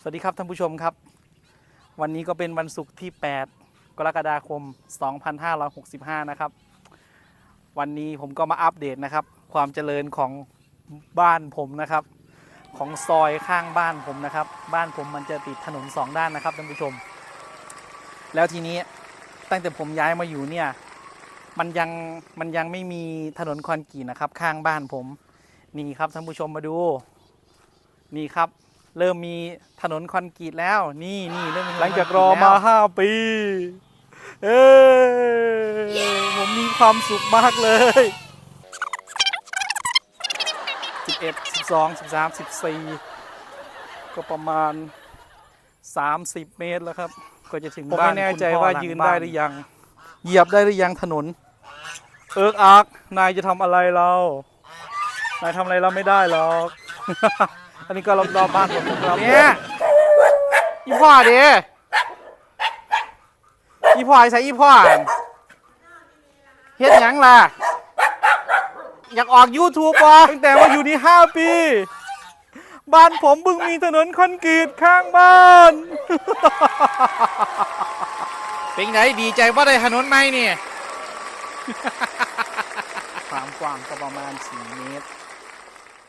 สวัสดีครับท่านผู้ชมครับ วันนี้ก็เป็นวันศุกร์ที่ 8 กรกฎาคม 2565 นะครับ วันนี้ผมก็มาอัปเดตนะครับ ความเจริญของบ้านผมนะครับ ของซอยข้างบ้านผมนะครับ บ้านผมมันจะติดถนนสองด้านนะครับท่านผู้ชม แล้วทีนี้ตั้งแต่ผมย้ายมาอยู่เนี่ยมันยังมันยังไม่มีถนนคอนกรีตนะครับ ข้างบ้านผม นี่ครับท่านผู้ชมมาดู นี่ครับ เริ่มมีถนนคอนกรีตแล้ว นี่นี่เริ่มมีถนนหลังจากครนอกรีตมาแล้วห้าปี เอ้ยผมมีความสุขมากเลย 11 12 13 14 ก็ประมาณ 30 เมตรแล้วครับ ก็จะถึงผมบ้านไม่แน่ใจคุณพ่อว่าหลังยืนบ้ได้หรือยัง เหยียบได้หรือยังถนน เอิกอัก นายจะทำอะไรเรา นายทำอะไรเราไม่ได้หรอก อันนี้ก็รอบๆบ้านผมนะครับเนี่ยอีพ่อเด้อีพ่อใส่อีพ่ออั่นเฮ็ดหยังล่ะ อยากออก YouTube บ่ตั้งแต่มาอยู่นี่ห้าปี บ้านผมเพิ่งมีถนนคอนกรีตข้างบ้าน เป็นไงดีใจว่าได้ถนนไหมนี่ความกว้างก็ประมาณ 4 เมตรพ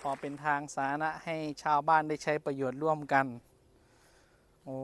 อเป็นทางสาธารณะให้ชาวบ้านได้ใช้ประโยชน์ร่วมกัน โอ้